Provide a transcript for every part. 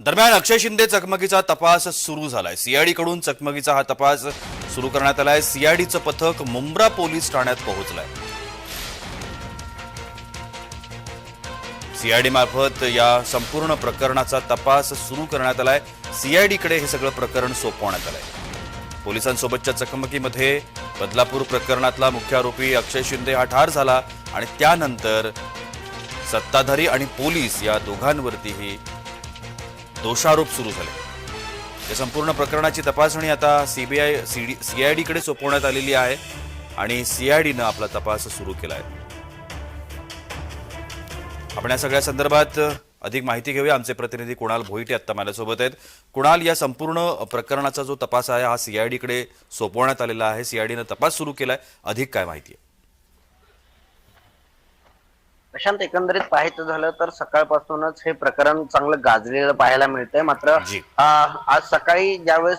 दरम्यान अक्षय शिंदे चकमकीचा तपास सुरू झालाय. सीआयडी कडून चकमकीचा हा तपास सुरू करण्यात आलाय. सीआयडीचं पथक मुंब्रा पोलीस ठाण्यात पोहोचलंय. सीआयडी मार्फत या संपूर्ण प्रकरणाचा तपास सुरू करण्यात आलाय. सीआयडीकडे हे सगळं प्रकरण सोपवण्यात आलंय. पोलिसांसोबतच्या चकमकीमध्ये बदलापूर प्रकरणातला मुख्य आरोपी अक्षय शिंदे हा ठार झाला आणि त्यानंतर सत्ताधारी आणि पोलीस या दोघांवरतीही दोषारोप सुरू झाले. या संपूर्ण प्रकरणाची तपासणी आता सीबीआय सीआयडीकडे सोपवण्यात आलेली आहे आणि सीआयडीनं आपला तपास सुरू केला आहे. आपण या सगळ्या संदर्भात अधिक माहिती घेऊया. आमचे प्रतिनिधी कुणाल भोईटे आत्ता माझ्यासोबत आहेत. कुणाल या संपूर्ण प्रकरणाचा जो तपास आहे हा सीआयडीकडे सोपवण्यात आलेला आहे. सीआयडीनं तपास सुरू केला आहे अधिक काय माहिती आहे? प्रशांत एकंदरीत पाहायचं झालं तर सकाळपासूनच हे प्रकरण चांगलं गाजलेलं पाहायला मिळतंय. मात्र आज सकाळी ज्यावेळेस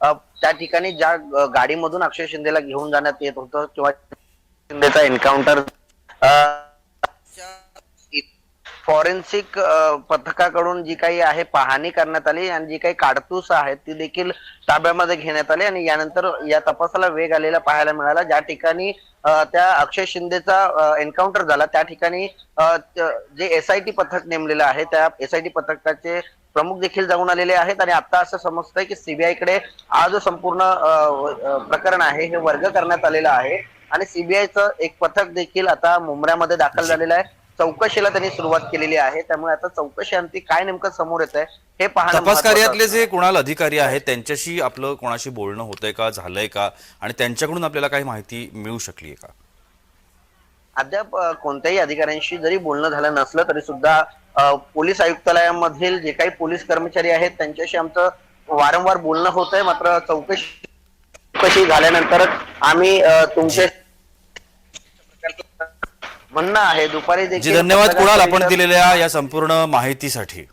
त्या ठिकाणी ज्या गाडीमधून अक्षय शिंदेला घेऊन जाण्यात येत होतं किंवा शिंदेचा एन्काउंटर फॉरेन्सिक पथकाकडून जी काही आहे पाहणी करण्यात आली आणि जी काही काडतूस आहेत ती देखील ताब्यामध्ये घेण्यात आली आणि यानंतर या तपासाला वेग आलेला पाहायला मिळाला. ज्या ठिकाणी त्या अक्षय शिंदेचा एन्काउंटर झाला त्या ठिकाणी अं, त- जे एसआयटी पथक नेमलेलं आहे त्या एसआयटी पथकाचे प्रमुख देखील जाऊन आलेले आहेत आणि आता असं समजतंय की सीबीआयकडे हा जो संपूर्ण प्रकरण आहे हे वर्ग करण्यात आलेलं आहे आणि सीबीआयचं एक पथक देखील आता मुंबऱ्यामध्ये दाखल झालेलं आहे. चौकशीला त्यांनी सुरुवात केलेली आहे. त्यामुळे आता चौकशी अंती काय नेमकं समोर येत आहे हे पाहणं तपास कार्यातले. जे कुणाल अधिकारी आहेत त्यांच्याशी आपलं कोणाशी बोलणं होतंय का झालंय का? आणि त्यांच्याकडून आपल्याला काही माहिती मिळू शकली आहे का? अद्याप कोणत्याही अधिकाऱ्यांशी जरी बोलणं झालं नसलं तरी सुद्धा पोलीस आयुक्तालयामधील जे काही पोलीस कर्मचारी आहेत त्यांच्याशी आमचं वारंवार बोलणं होत आहे मात्र चौकशी चौकशी झाल्यानंतर आम्ही अ, तुमचे म्हणणं आहे दुपारी जी धन्यवाद कुणाल आपण दिलेल्या या संपूर्ण माहितीसाठी.